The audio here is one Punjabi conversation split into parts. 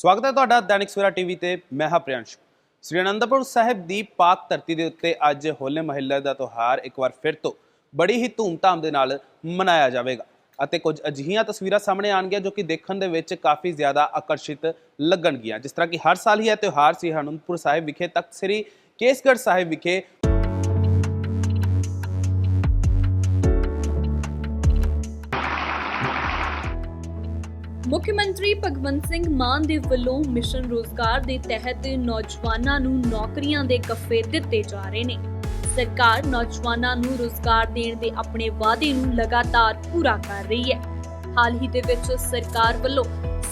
ਸਵਾਗਤ ਹੈ ਤੁਹਾਡਾ ਦੈਨਿਕ ਸਵੇਰਾ ਟੀਵੀ ਤੇ। ਮੈਂ ਹਾਂ ਪ੍ਰਿਆੰਸ਼। ਸ੍ਰੀ ਅਨੰਦਪੁਰ ਸਾਹਿਬ ਦੀ ਪਾਕ ਧਰਤੀ ਦੇ ਉੱਤੇ ਅੱਜ ਹੋਲੇ ਮਹੱਲੇ ਦਾ ਤਿਉਹਾਰ ਇੱਕ ਵਾਰ ਫਿਰ ਤੋਂ ਬੜੀ ਹੀ ਧੂਮਧਾਮ ਦੇ ਨਾਲ ਮਨਾਇਆ ਜਾਵੇਗਾ ਅਤੇ ਕੁਝ ਅਜਿਹੀਆਂ ਤਸਵੀਰਾਂ ਸਾਹਮਣੇ ਆਣਗੀਆਂ ਜੋ ਕਿ ਦੇਖਣ ਦੇ ਵਿੱਚ ਕਾਫੀ ਜ਼ਿਆਦਾ ਆਕਰਸ਼ਿਤ ਲੱਗਣਗੀਆਂ। ਜਿਸ ਤਰ੍ਹਾਂ ਕਿ ਹਰ ਸਾਲ ਹੀ ਇਹ ਤਿਉਹਾਰ ਸ੍ਰੀ ਅਨੰਦਪੁਰ ਸਾਹਿਬ ਵਿਖੇ, ਤਖਤ ਸ੍ਰੀ ਕੇਸਗੜ੍ਹ ਸਾਹਿਬ ਵਿਖੇ ਮੁੱਖ ਮੰਤਰੀ ਭਗਵੰਤ ਸਿੰਘ ਮਾਨ ਦੇ ਵੱਲੋਂ ਮਿਸ਼ਨ ਰੋਜ਼ਗਾਰ ਦੇ ਤਹਿਤ ਨੌਜਵਾਨਾਂ ਨੂੰ ਨੌਕਰੀਆਂ ਦੇ ਗੱਫੇ ਦਿੱਤੇ ਜਾ ਰਹੇ ਨੇ। ਸਰਕਾਰ ਨੌਜਵਾਨਾਂ ਨੂੰ ਰੋਜ਼ਗਾਰ ਦੇਣ ਦੇ ਆਪਣੇ ਵਾਅਦੇ ਨੂੰ ਲਗਾਤਾਰ ਪੂਰਾ ਕਰ ਰਹੀ ਹੈ। ਹਾਲ ਹੀ ਦੇ ਵਿੱਚ ਸਰਕਾਰ ਵੱਲੋਂ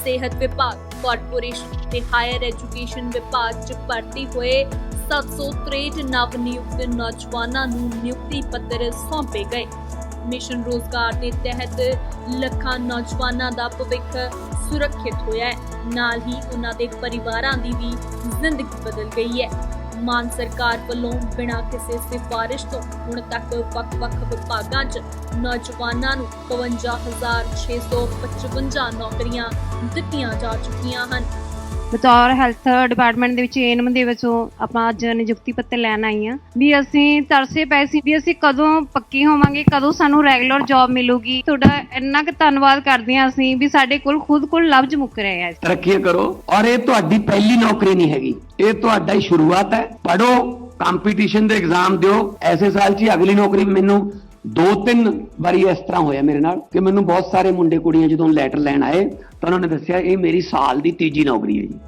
ਸਿਹਤ ਵਿਭਾਗ, ਕਾਰਪੋਰੇਸ਼ਨ ਤੇ ਹਾਇਰ ਐਜੂਕੇਸ਼ਨ ਵਿਭਾਗ 'ਚ ਭਰਤੀ ਹੋਏ 763 ਨਵ ਨਿਯੁਕਤ ਨੌਜਵਾਨਾਂ ਨੂੰ ਨਿਯੁਕਤੀ ਪੱਤਰ ਸੌਂਪੇ ਗਏ। ਮਿਸ਼ਨ ਰੋਜ਼ਗਾਰ ਦੇ ਤਹਿਤ ਲੱਖਾਂ ਨੌਜਵਾਨਾਂ ਦਾ ਭਵਿੱਖ ਸੁਰੱਖਿਅਤ ਹੋਇਆ ਹੈ। ਨਾਲ ਹੀ ਉਹਨਾਂ ਦੇ ਪਰਿਵਾਰਾਂ ਦੀ ਵੀ ਜ਼ਿੰਦਗੀ ਬਦਲ ਗਈ ਹੈ। ਮਾਨ ਸਰਕਾਰ ਵੱਲੋਂ ਬਿਨਾਂ ਕਿਸੇ ਸਿਫਾਰਿਸ਼ ਤੋਂ ਹੁਣ ਤੱਕ ਵੱਖ-ਵੱਖ ਵਿਭਾਗਾਂ 'ਚ ਨੌਜਵਾਨਾਂ ਨੂੰ 55655 ਨੌਕਰੀਆਂ ਦਿੱਤੀਆਂ ਜਾ ਚੁੱਕੀਆਂ ਹਨ। ਬਤੌਰ ਹੈਲਥ ਡਿਪਾਰਟਮੈਂਟ ਦੇ ਵਿੱਚ ਏਨਮ ਦੇ ਵਿੱਚੋਂ ਆਪਾਂ ਅੱਜ ਨਿਯੁਕਤੀ ਪੱਤਰ ਲੈਣ ਆਈ ਆ ਵੀ ਅਸੀਂ ਤਰਸੇ ਪਏ ਸੀ ਵੀ ਅਸੀਂ ਕਦੋਂ ਪੱਕੀ ਹੋਵਾਂਗੇ, ਕਦੋਂ ਸਾਨੂੰ ਰੈਗੂਲਰ ਜੌਬ ਮਿਲੂਗੀ। ਤੁਹਾਡਾ ਇੰਨਾ ਕੁ ਧੰਨਵਾਦ ਕਰਦੇ ਹਾਂ ਅਸੀਂ ਵੀ ਸਾਡੇ ਕੋਲ ਖੁਦ ਕੋਲ ਲਫ਼ਜ਼ ਮੁੱਕ ਰਹੇ ਆ ਤਰੱਕੀ ਕਰੋ। ਔਰ ਇਹ ਤੁਹਾਡੀ ਪਹਿਲੀ ਨੌਕਰੀ ਨਹੀਂ ਹੈਗੀ। ਇਹ ਤੁਹਾਡਾ ਹੀ ਸ਼ੁਰੂਆਤ ਹੈ। ਪੜੋ ਕੰਪੀਟੀਸ਼ਨ ਦੇ ਐਗਜ਼ਾਮ ਦਿਓ। ਐਸੇ ਸਾਲ 'ਚ ਅਗਲੀ ਨੌਕਰੀ ਮੈਨੂੰ ਦੋ ਤਿੰਨ ਵਾਰੀ ਇਸ ਤਰ੍ਹਾਂ ਹੋਇਆ ਮੇਰੇ ਨਾਲ ਕਿ ਮੈਨੂੰ ਬਹੁਤ ਸਾਰੇ ਮੁੰਡੇ ਕੁੜੀਆਂ ਜਦੋਂ ਲੈਟਰ ਲੈਣ ਆਏ ਤਾਂ ਉਹਨਾਂ ਨੇ ਦੱਸਿਆ, ਇਹ ਮੇਰੀ ਸਾਲ ਦੀ ਤੀਜੀ ਨੌਕਰੀ ਹੈ ਜੀ।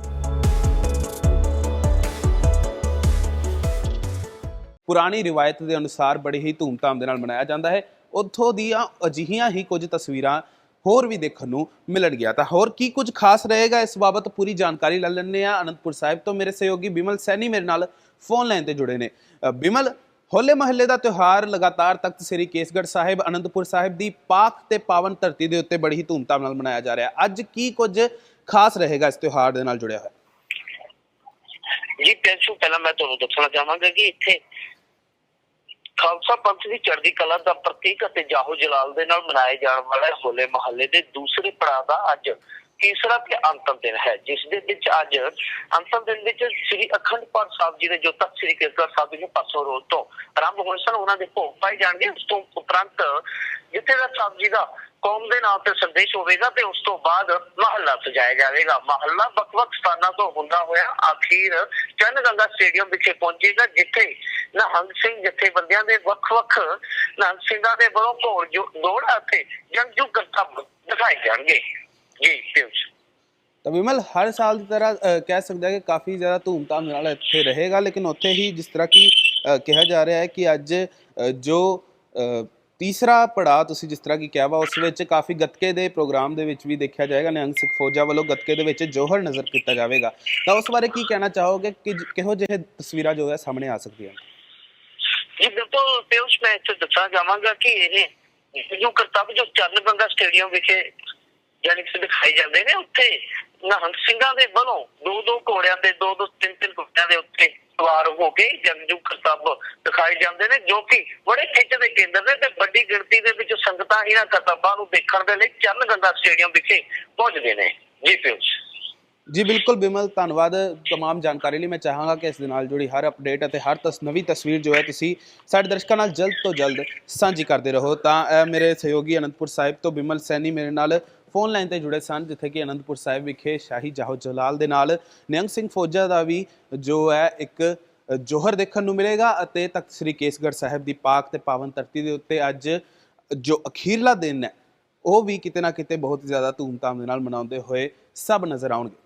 ਪੁਰਾਣੀ ਰਿਵਾਇਤ ਦੇ ਅਨੁਸਾਰ ਬੜੀ ਹੀ ਧੂਮਧਾਮ ਦੇ ਨਾਲ ਮਨਾਇਆ ਜਾਂਦਾ ਹੈ। ਉੱਥੋਂ ਦੀਆਂ ਅਜਿਹੀਆਂ ਹੀ ਕੁਝ ਤਸਵੀਰਾਂ ਹੋਰ ਵੀ ਦੇਖਣ ਨੂੰ ਮਿਲਣ ਗਿਆ। ਤਾਂ ਹੋਰ ਕੀ ਕੁਝ ਖਾਸ ਰਹੇਗਾ? ਇਸ ਬਾਬਤ ਪੂਰੀ ਜਾਣਕਾਰੀ ਲੈ ਲੈਂਦੇ ਆ ਅਨੰਦਪੁਰ ਸਾਹਿਬ ਤੋਂ ਮੇਰੇ ਸਹਿਯੋਗੀ ਬਿਮਲ ਸੈਣੀ ਮੇਰੇ ਨਾਲ ਫੋਨ ਲਾਈਨ ਤੇ ਜੁੜੇ ਨੇ। ਬਿਮਲ ਹੋਲੇ ਮਹੱਲੇ ਦਾ ਤਿਉਹਾਰ ਲਗਾਤਾਰ ਤਖਤ ਸ੍ਰੀ ਕੇਸਗੜ੍ਹ ਸਾਹਿਬ, ਅਨੰਦਪੁਰ ਸਾਹਿਬ ਦੀ ਪਾਕ ਤੇ ਪਾਵਨ ਧਰਤੀ ਦੇ ਉੱਤੇ ਬੜੀ ਹੀ ਧੂਮਧਾਮ ਨਾਲ ਮਨਾਇਆ ਜਾ ਰਿਹਾ ਅੱਜ ਕੀ ਕੁਝ ਖਾਸ ਰਹੇਗਾ ਇਸ ਤਿਉਹਾਰ ਦੇ ਨਾਲ ਜੁੜਿਆ ਹੋਇਆ? ਜੀ, ਪੈਸੂ, ਪਹਿਲਾਂ ਮੈਂ ਤੁਹਾਨੂੰ ਦੱਸਣਾ ਚਾਹਾਂਗਾ ਕਿ ਇੱਥੇ ਖਾਲਸਾ ਪੰਥ ਦੀ ਚੜ੍ਹਦੀ ਕਲਾ ਦਾ ਪ੍ਰਤੀਕ ਅਤੇ ਜਾਹੋ ਜਲਾਲ ਦੇ ਨਾਲ ਮਨਾਏ ਜਾਣ ਵਾਲੇ ਹੋਲੇ ਮਹੱਲੇ ਦੇ ਦੂਸਰੇ ਪੜਾਅ ਦਾ ਅੱਜ ਤੀਸਰਾ ਤੇ ਅੰਤਮ ਦਿਨ ਹੈ, ਜਿਸ ਦੇ ਵਿੱਚ ਅੱਜ ਅੰਤਮ ਦਿਨ ਵਿੱਚ ਸ੍ਰੀ ਅਖੰਡ ਪਾਠ ਸਾਹਿਬ ਜੀ ਦੇ ਜੋ ਤਖਤ ਸ੍ਰੀ ਕੇਸਗੜ੍ਹ ਸਾਹਿਬ ਜੀ ਪਾਸੋਂ ਰੋਜ਼ ਤੋਂ ਆਰੰਭ ਹੋਏ ਸਨ, ਉਹਨਾਂ ਦੇ ਭੋਗ ਪਾਏ ਜਾਣਗੇ। ਉਸ ਤੋਂ ਉਪਰੰਤ ਜਿੱਥੇ ਦਾ ਸਾਹਿਬ ਜੀ ਦਾ ਕੌਮ ਦੇ ਨਾਮ ਤੇ ਸੰਦੇਸ਼ ਹੋਵੇਗਾ ਤੇ ਉਸ ਤੋਂ ਬਾਅਦ ਮਹੱਲਾ ਸਜਾਇਆ ਜਾਵੇਗਾ। ਮਹੱਲਾ ਵੱਖ-ਵੱਖ ਸਥਾਨਾਂ ਤੋਂ ਹੁੰਦਾ ਹੋਇਆ ਆਖਿਰ ਚੰਨ ਗੰਗਾ ਸਟੇਡੀਅਮ ਵਿਖੇ ਪਹੁੰਚੇਗਾ, ਜਿੱਥੇ ਨਿਹੰਗ ਸਿੰਘ ਜਥੇਬੰਦੀਆਂ ਦੇ ਵੱਖ-ਵੱਖ ਨਿਹੰਗ ਸਿੰਘਾਂ ਦੇ ਵੱਲੋਂ ਘੋੜ ਜੋ- ਦੌੜ ਅਤੇ ਜੰਗਜੂ ਕਰਤੱਵ ਦਿਖਾਏ ਜਾਣਗੇ। ਜੀ। ਤਾਂ ਵਿਮਲ, ਹਰ ਸਾਲ ਦੀ ਤਰ੍ਹਾਂ ਕਹਿ ਸਕਦੇ ਹਾਂ ਕਿ ਕਾਫੀ ਜ਼ਿਆਦਾ ਧੂਮਧਾਮ ਨਾਲ ਇੱਥੇ ਰਹੇਗਾ, ਲੇਕਿਨ ਉੱਥੇ ਹੀ ਜਿਸ ਤਰ੍ਹਾਂ ਕਿ ਕਿਹਾ ਜਾ ਰਿਹਾ ਹੈ ਕਿ ਅੱਜ ਜੋ ਤੀਸਰਾ ਪੜਾਅ ਤੁਸੀਂ ਜਿਸ ਤਰ੍ਹਾਂ ਕਿ ਕਿਹਾ ਵਾ, ਉਸ ਵਿੱਚ ਕਾਫੀ ਗੱਤਕੇ ਦੇ ਪ੍ਰੋਗਰਾਮ ਦੇ ਵਿੱਚ ਵੀ ਦੇਖਿਆ ਜਾਏਗਾ, ਨਿਹੰਗ ਸਿੱਖ ਫੌਜਾਂ ਵੱਲੋਂ ਗੱਤਕੇ ਦੇ ਵਿੱਚ ਜੋਹਰ ਨਜ਼ਰ ਕੀਤਾ ਜਾਵੇਗਾ। ਤਾਂ ਉਸ ਬਾਰੇ ਕੀ ਕਹਿਣਾ ਚਾਹੋਗੇ? ਕਿ ਕਿਹੋ ਜਿਹੇ ਤਸਵੀਰਾਂ ਜੋ ਹੈ ਸਾਹਮਣੇ ਆ ਸਕਦੀਆਂ ਜੀ ਬਿਲਕੁਲ ਪਿਊਸ਼ ਮੈਂ ਇੱਥੇ ਦੱਸਣਾ ਚਾਹਾਂਗਾ ਕਿ ਇਹ ਜੋ ਕਰਤੱਵ ਜੋ ਚਰਨ ਗੰਗਾ ਸਟੇਡੀਅਮ ਵਿਖੇ ਯਾਨੀ ਕਿ ਦਿਖਾਈ ਜਾਂਦੇ ਨੇ ਉੱਥੇ ਨਿਹੰਗ ਸਿੰਘਾਂ ਦੇ ਵੱਲੋਂ ਦੋ ਦੋ ਘੋੜਿਆਂ ਤੇ ਦੋ ਦੋ ਤਿੰਨ ਤਿੰਨ ਘੋੜਿਆਂ ਦੇ ਉੱਤੇ ਸਵਾਰ ਹੋ ਕੇ ਜੰਗਜੂ ਕਰਤੱਵ ਦਿਖਾਏ ਜਾਂਦੇ ਨੇ ਜੋ ਕਿ ਬੜੇ ਖਿੱਚ ਦੇ ਕੇਂਦਰ ਨੇ ਤੇ ਵੱਡੀ ਗਿਣਤੀ ਦੇ ਵਿੱਚ ਸੰਗਤਾਂ ਇਹਨਾਂ ਕਰਤੱਵਾਂ ਨੂੰ ਦੇਖਣ ਦੇ ਲਈ ਚਰਨ ਗੰਗਾ ਸਟੇਡੀਅਮ ਵਿਖੇ ਪਹੁੰਚਦੇ ਨੇ ਜੀ ਪਿਊਸ਼ ਜੀ ਬਿਲਕੁਲ ਬਿਮਲ ਧੰਨਵਾਦ तमाम ਜਾਣਕਾਰੀ ਲਈ ਮੈਂ ਚਾਹਾਂਗਾ ਕਿ ਇਸ ਦੇ ਨਾਲ ਜੁੜੀ ਹਰ ਅਪਡੇਟ ਅਤੇ ਹਰ ਤਸ ਨਵੀਂ ਤਸਵੀਰ ਜੋ ਹੈ ਤੁਸੀਂ ਸਾਡੇ ਦਰਸ਼ਕਾਂ ਨਾਲ ਜਲਦ ਤੋਂ ਜਲਦ ਸਾਂਝੀ ਕਰਦੇ ਰਹੋ ਤਾਂ ਇਹ ਮੇਰੇ ਸਹਿਯੋਗੀ ਅਨੰਦਪੁਰ ਸਾਹਿਬ ਤੋਂ ਬਿਮਲ ਸੈਣੀ ਮੇਰੇ ਨਾਲ ਫੋਨ ਲਾਈਨ ਤੇ ਜੁੜੇ ਸਨ, ਜਿੱਥੇ ਕਿ ਅਨੰਦਪੁਰ ਸਾਹਿਬ ਵਿਖੇ ਸ਼ਾਹੀ ਜਾਹੋ ਜਲਾਲ ਦੇ ਨਾਲ ਨਿਹੰਗ ਸਿੰਘ ਫੌਜਾ ਦਾ ਵੀ ਜੋ ਹੈ ਇੱਕ ਜੋਹਰ ਦੇਖਣ ਨੂੰ ਮਿਲੇਗਾ ਅਤੇ ਤਖਤ ਸ੍ਰੀ ਕੇਸਗੜ੍ਹ ਸਾਹਿਬ ਦੀ ਪਾਕ ਤੇ ਪਾਵਨ ਧਰਤੀ ਦੇ ਉੱਤੇ ਅੱਜ ਜੋ ਅਖੀਰਲਾ ਦਿਨ ਹੈ, ਉਹ ਵੀ ਕਿਤੇ ਨਾ ਕਿਤੇ ਬਹੁਤ ਜ਼ਿਆਦਾ ਧੂਮਧਾਮ ਦੇ ਨਾਲ ਮਨਾਉਂਦੇ ਹੋਏ ਸਭ ਨਜ਼ਰ ਆਉਣਗੇ।